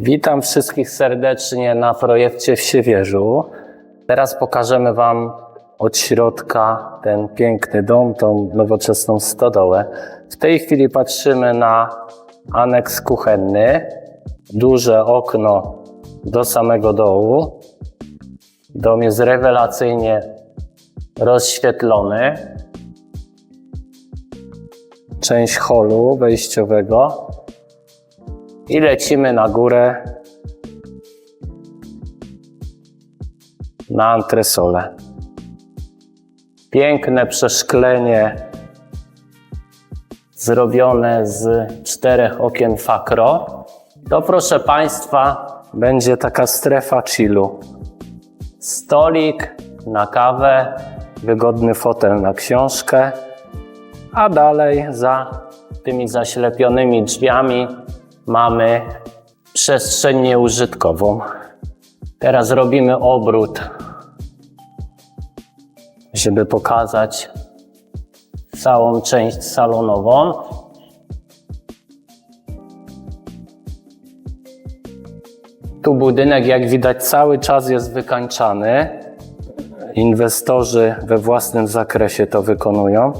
Witam wszystkich serdecznie na projekcie w Siewierzu. Teraz pokażemy Wam od środka ten piękny dom, tą nowoczesną stodołę. W tej chwili patrzymy na aneks kuchenny, duże okno do samego dołu. Dom jest rewelacyjnie rozświetlony. Część holu wejściowego. I lecimy na górę na antresolę. Piękne przeszklenie zrobione z czterech okien fakro. To proszę Państwa będzie taka strefa chillu. Stolik na kawę, wygodny fotel na książkę, a dalej za tymi zaślepionymi drzwiami mamy przestrzeń nieużytkową. Teraz robimy obrót, żeby pokazać całą część salonową. Tu budynek, jak widać, cały czas jest wykańczany. Inwestorzy we własnym zakresie to wykonują.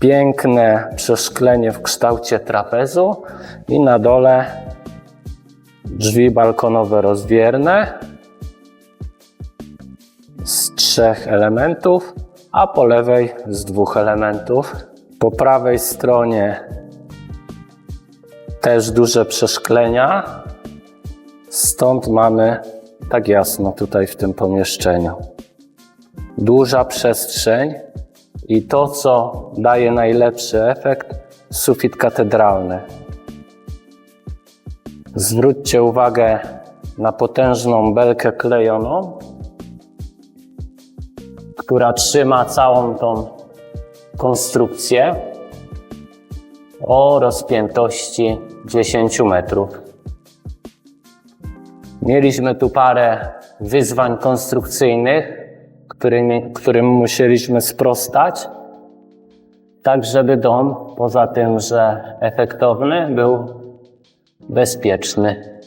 Piękne przeszklenie w kształcie trapezu i na dole drzwi balkonowe rozwierne z trzech elementów, a po lewej z dwóch elementów. Po prawej stronie też duże przeszklenia, stąd mamy tak jasno tutaj w tym pomieszczeniu. Duża przestrzeń i to, co daje najlepszy efekt, sufit katedralny. Zwróćcie uwagę na potężną belkę klejoną, która trzyma całą tą konstrukcję o rozpiętości 10 metrów. Mieliśmy tu parę wyzwań konstrukcyjnych, którymi, którym musieliśmy sprostać, tak żeby dom, poza tym, że efektowny, był bezpieczny.